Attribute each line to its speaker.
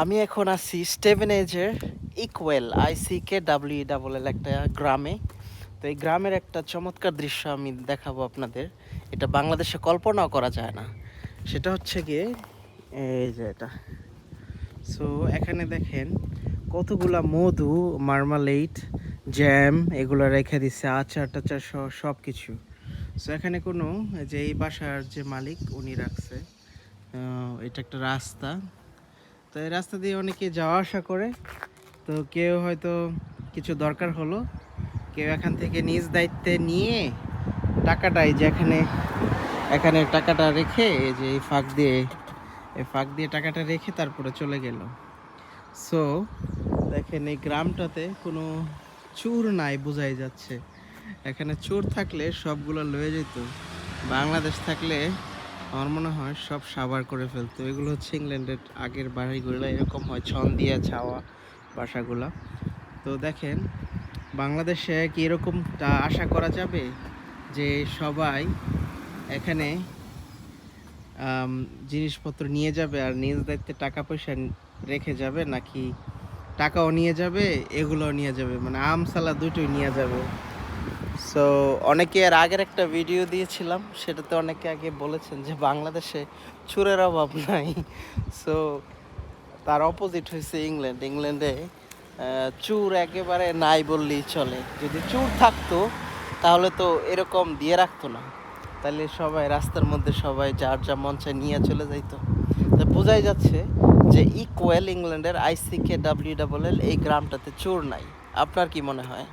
Speaker 1: আমি এখন আছি স্টেভেনেজের ইকুয়েল আইসিকে ডাব্লিউ ডাবল এল একটা গ্রামে। তো এই গ্রামের একটা চমৎকার দৃশ্য আমি দেখাবো আপনাদের। এটা বাংলাদেশে কল্পনাও করা যায় না। সেটা হচ্ছে গিয়ে, এই যে এটা। সো এখানে দেখেন, কতগুলা মধু মার্মালেইট জ্যাম, এগুলো রেখে দিচ্ছে আচার টাচার সহ সব কিছু সো এখানে কোনো যে এই বাসার যে মালিক, উনি রাখছে। এটা একটা রাস্তা। তো এই রাস্তা দিয়ে অনেকে যাওয়া আসা করে। তো কেউ হয়তো কিছু দরকার হলো। কেউ এখান থেকে নিজ দায়িত্বে নিয়ে টাকাটাই যে এখানে এখানে টাকাটা রেখে এই যে এই ফাঁক দিয়ে, এই ফাঁক দিয়ে টাকাটা রেখে তারপরে চলে গেল। সো দেখেন এই গ্রামটাতে কোনো চোর নাই বোঝাই যাচ্ছে। এখানে চোর থাকলে সবগুলো লয়ে যেত। বাংলাদেশ থাকলে আমার মনে হয় সব সাবার করে ফেলতো। এগুলো হচ্ছে ইংল্যান্ডের আগের বাড়িগুলো, এরকম হয় ছন দিয়ে ছাওয়া বাসাগুলো। তো দেখেন, বাংলাদেশে কি এরকমটা আশা করা যাবে? যে সবাই এখানে জিনিসপত্র নিয়ে যাবে আর নিজ দায়িত্বে টাকা পয়সা রেখে যাবে নাকি টাকাও নিয়ে যাবে, এগুলোও নিয়ে যাবে? মানে আমসালা দুটোই নিয়ে যাবে। সো অনেকে এর আগের একটা ভিডিও দিয়েছিলাম, সেটাতে অনেকে আগে বলেছেন যে বাংলাদেশে চুরের অভাব নাই। সো তার অপোজিট হয়েছে ইংল্যান্ড ইংল্যান্ডে চুর একেবারে নাই বললেই চলে। যদি চুর থাকতো, তাহলে তো এরকম দিয়ে রাখতো না। তাহলে সবাই রাস্তার মধ্যে সবাই যার যা মন চায় নিয়ে চলে যাইতো। তা বোঝাই যাচ্ছে যে ইকুয়েল ইংল্যান্ডের আইসিকে ডাব্লিউ ডাবল এল এই গ্রামটাতে চোর নাই। আপনার কি মনে হয়?